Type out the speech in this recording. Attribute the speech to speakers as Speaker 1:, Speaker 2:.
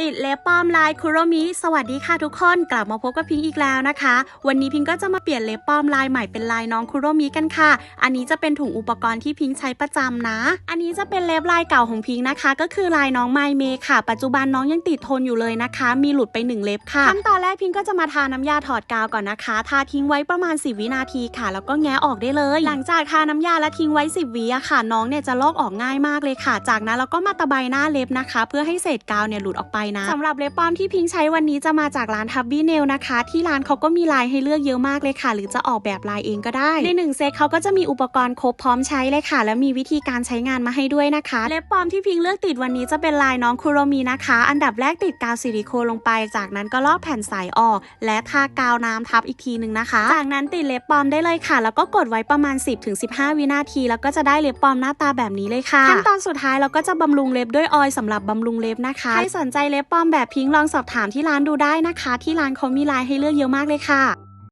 Speaker 1: ติดเล็บปลอมลายคุโรมิ สวัสดีค่ะทุกคน กลับมาพบกับพิงอีกแล้วนะคะ วันนี้พิงก็จะมาเปลี่ยนเล็บปลอมลายใหม่เป็นลายน้องคุโรมิกันค่ะ อันนี้จะเป็นถุงอุปกรณ์ที่พิงใช้ประจำนะ อันนี้จะเป็นเล็บลายเก่าของพิงนะคะ ก็คือลายน้องไมเมค่ะ ปัจจุบันน้องยังติดทนอยู่เลยนะคะ มีหลุดไปหนึ่งเล็บค่ะขั้นตอนแรกพิงก็จะมาทาน้ำยาถอดกาวก่อนนะคะ ทาทิ้งไว้ประมาณ 10 วินาทีค่ะ แล้วก็แงะออกได้เลย หลังจากทาน้ำยาและทิ้งไว้ 10วิอะค่ะ น้องเนี่ยจะลอกออกง่ายมากเลยค่ะ จากนั้นเราก็มาตะไบหน้าเล็บนะคะ เพื่อให้เศษกาวเนี่ยหลุดออกไปนะสำหรับเล็บปลอมที่พิงใช้วันนี้จะมาจากร้านทับบี้เนลนะคะ ที่ร้านเขาก็มีลายให้เลือกเยอะมากเลยค่ะ หรือจะออกแบบลายเองก็ได้ ในหนึ่งเซตเขาก็จะมีอุปกรณ์ครบพร้อมใช้เลยค่ะ และมีวิธีการใช้งานมาให้ด้วยนะคะ เล็บปลอมที่พิงเลือกติดวันนี้จะเป็นลายน้องคุโรมินะคะ อันดับแรกติดกาวซิลิโคนลงไป จากนั้นก็ลอกแผ่นใสออก และทากาวน้ำทับอีกทีหนึ่งนะคะ จากนั้นติดเล็บปลอมได้เลยค่ะ แล้วก็กดไว้ประมาณ 10-15 วินาที แล้วก็จะได้เล็บปลอมหน้าตาแบบนี้เลยค่ะขั้นตอนสุดท้ายเราก็จะบำรุงเล็บด้วยออยล์สำหรับบำรุงเล็บนะคะใครสนใจเล็บปลอมแบบพิงค์ลองสอบถามที่ร้านดูได้นะคะ ที่ร้านเขามีลายให้เลือกเยอะมากเลยค่ะ